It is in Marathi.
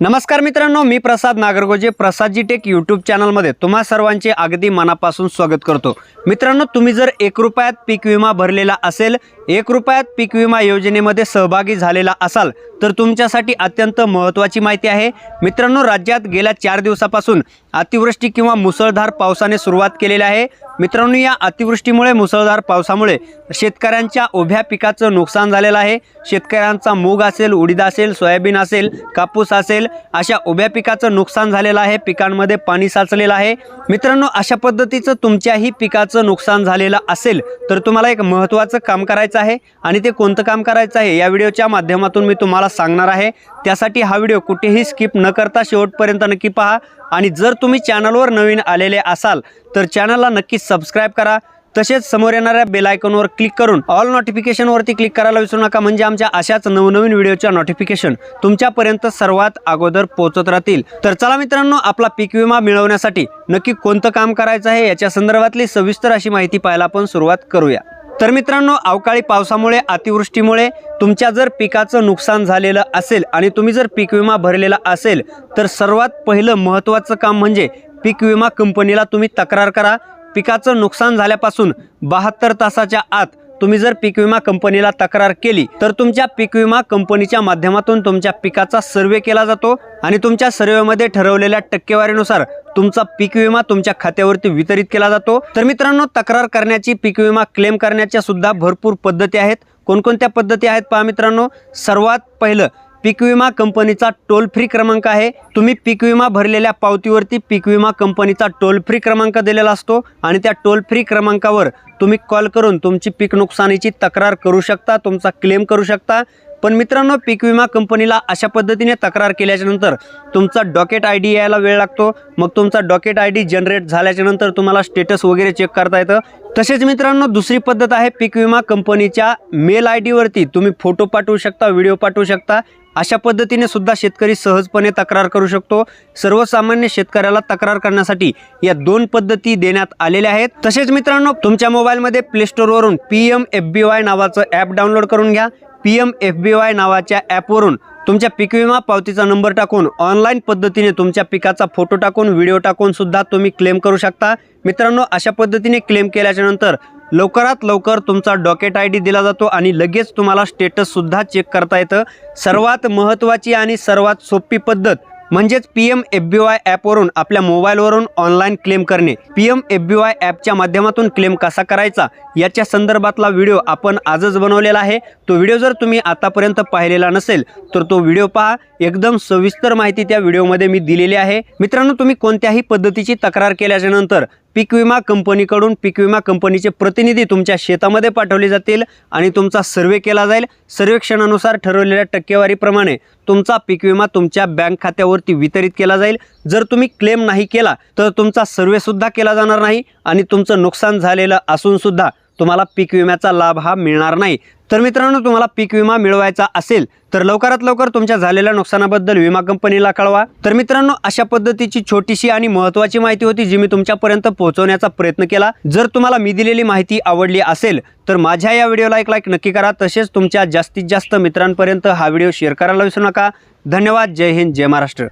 नमस्कार मित्रांनो मी प्रसाद नागरगोजे प्रसादजी टेक यूट्यूब चॅनलमध्ये तुम्हा सर्वांचे अगदी मनापासून स्वागत करतो. मित्रांनो तुम्ही जर एक रुपयात पीक विमा भरलेला असेल एक रुपयात पीक विमा योजनेमध्ये सहभागी झालेला असाल तर तुमच्यासाठी अत्यंत महत्त्वाची माहिती आहे. मित्रांनो राज्यात गेल्या चार दिवसापासून अतिवृष्टी किंवा मुसळधार पावसाने सुरुवात केलेली आहे. मित्रांनो या अतिवृष्टीमुळे मुसळधार पावसामुळे शेतकऱ्यांच्या उभ्या पिकाचं नुकसान झालेलं आहे. शेतकऱ्यांचा मूग असेल उडीद असेल सोयाबीन असेल कापूस असेल अशा उभ्या पिकाचं नुकसान झालेलं आहे. पिकांमध्ये पाणी साचलेलं आहे. मित्रांनो अशा पद्धतीचं तुमच्याही पिकाचं नुकसान झालेलं असेल तर तुम्हाला एक महत्त्वाचं काम करायचं आहे. आणि ते कोणतं काम करायचं आहे या व्हिडिओच्या माध्यमातून मी तुम्हाला सांगणार आहे. त्यासाठी हा व्हिडिओ कुठेही स्किप न करता शेवटपर्यंत नक्की पहा. आणि जर तुम्ही चॅनलवर नवीन आलेले असाल तर चॅनलला नक्की सबस्क्राईब करा. तसेच समोर येणाऱ्या बेल आयकॉनवर क्लिक करून ऑल नोटिफिकेशनवरती क्लिक करायला विसरू नका. म्हणजे आमच्या अशाच नवनवीन व्हिडिओच्या नोटिफिकेशन तुमच्यापर्यंत सर्वात अगोदर पोहोचत राहतील. तर चला मित्रांनो आपला पीक विमा मिळवण्यासाठी नक्की कोणतं काम करायचं आहे याच्या संदर्भातली सविस्तर अशी माहिती पाहायला आपण सुरुवात करूया. तर मित्रांनो अवकाळी पावसामुळे अतिवृष्टीमुळे तुमच्या जर पिकाचं नुकसान झालेलं असेल आणि तुम्ही जर पीक विमा भरलेला असेल तर सर्वात पहिलं महत्त्वाचं काम म्हणजे पीक विमा कंपनीला तुम्ही तक्रार करा. पिकाचं नुकसान झाल्यापासून बहात्तर तासाच्या आत तुम्ही जर पीक विमा कंपनीला तक्रार केली तर तुमच्या पीक विमा कंपनीच्या माध्यमातून तुमच्या पिकाचा सर्वे केला जातो आणि तुमच्या सर्वेमध्ये ठरवलेल्या टक्केवारीनुसार तुमचा पीक विमा तुमच्या खात्यावरती वितरित केला जातो. तर मित्रांनो तक्रार करण्याची पीक विमा क्लेम करण्याच्या सुद्धा भरपूर पद्धती आहेत. कोणकोणत्या पद्धती आहेत पहा मित्रांनो. सर्वात पहिलं पीक विमा कंपनीचा टोल फ्री क्रमांक आहे. तुम्ही पीक विमा भरलेल्या पावतीवरती पीक विमा कंपनीचा टोल फ्री क्रमांक दिलेला असतो आणि त्या टोल फ्री क्रमांकावर तुम्ही कॉल करून तुमची पीक नुकसानीची तक्रार करू शकता तुमचा क्लेम करू शकता. पण मित्रांनो पीक विमा कंपनीला अशा पद्धतीने तक्रार केल्याच्यानंतर तुमचा डॉकेट आय डी यायला वेळ लागतो. मग तुमचा डॉकेट आय डी जनरेट झाल्याच्यानंतर तुम्हाला स्टेटस वगैरे चेक करता येतं. तसेच मित्रांनो दुसरी पद्धत आहे पीक विमा कंपनीच्या मेल आय डीवरती तुम्ही फोटो पाठवू शकता व्हिडिओ पाठवू शकता. अशा पद्धतीने सुद्धा शेतकरी सहजपणे तक्रार करू शकतो. सर्वसामान्य शेतकऱ्याला तक्रार करण्यासाठी या दोन पद्धती देण्यात आलेल्या आहेत. तसेच मित्रांनो तुमच्या मोबाईलमध्ये play स्टोरवरून P M F B Y नावाचं ॲप डाउनलोड करून घ्या. P M F B Y नावाच्या ॲपवरून तुमच्या पीक विमा पावतीचा नंबर टाकून ऑनलाईन पद्धतीने तुमच्या पिकाचा फोटो टाकून व्हिडिओ टाकून सुद्धा तुम्ही क्लेम करू शकता. मित्रांनो अशा पद्धतीने क्लेम केल्याच्यानंतर लवकरात लवकर तुमचा डॉकेट आय डी दिला जातो आणि लगेच तुम्हाला स्टेटससुद्धा चेक करता येतं. सर्वात महत्त्वाची आणि सर्वात सोपी पद्धत म्हणजेच P M F B Y ॲपवरून आपल्या मोबाईलवरून ऑनलाईन क्लेम करणे. P M F B Y ॲपच्या माध्यमातून क्लेम कसा करायचा? याच्या संदर्भातला व्हिडिओ आपण आजच बनवलेला आहे. तो व्हिडिओ जर तुम्ही आतापर्यंत पाहिलेला नसेल तर तो व्हिडिओ पहा. एकदम सविस्तर माहिती त्या व्हिडिओमध्ये मी दिलेली आहे. मित्रांनो तुम्ही कोणत्याही पद्धतीची तक्रार केल्याच्यानंतर पीक विमा कंपनीकडून पीक विमा कंपनीचे प्रतिनिधी तुमच्या शेतामध्ये पाठवले जातील आणि तुमचा सर्वे केला जाईल. सर्वेक्षणानुसार ठरवलेल्या टक्केवारीप्रमाणे तुमचा पीक विमा तुमच्या बँक खात्यावरती वितरित केला जाईल. जर तुम्ही क्लेम नाही केला तर तुमचा सर्वेसुद्धा केला जाणार नाही आणि तुमचं नुकसान झालेलं असूनसुद्धा तुम्हाला पीक विम्याचा लाभ हा मिळणार नाही. तर मित्रांनो तुम्हाला पीक विमा मिळवायचा असेल तर लवकरात लवकर तुमच्या झालेल्या नुकसानाबद्दल विमा कंपनीला कळवा. तर मित्रांनो अशा पद्धतीची छोटीशी आणि महत्त्वाची माहिती होती जी मी तुमच्यापर्यंत पोहोचवण्याचा प्रयत्न केला. जर तुम्हाला मी दिलेली माहिती आवडली असेल तर माझ्या या व्हिडिओला एक लाईक नक्की करा. तसेच तुमच्या जास्तीत जास्त मित्रांपर्यंत हा व्हिडिओ शेअर करायला विसरू नका. धन्यवाद. जय हिंद जय महाराष्ट्र.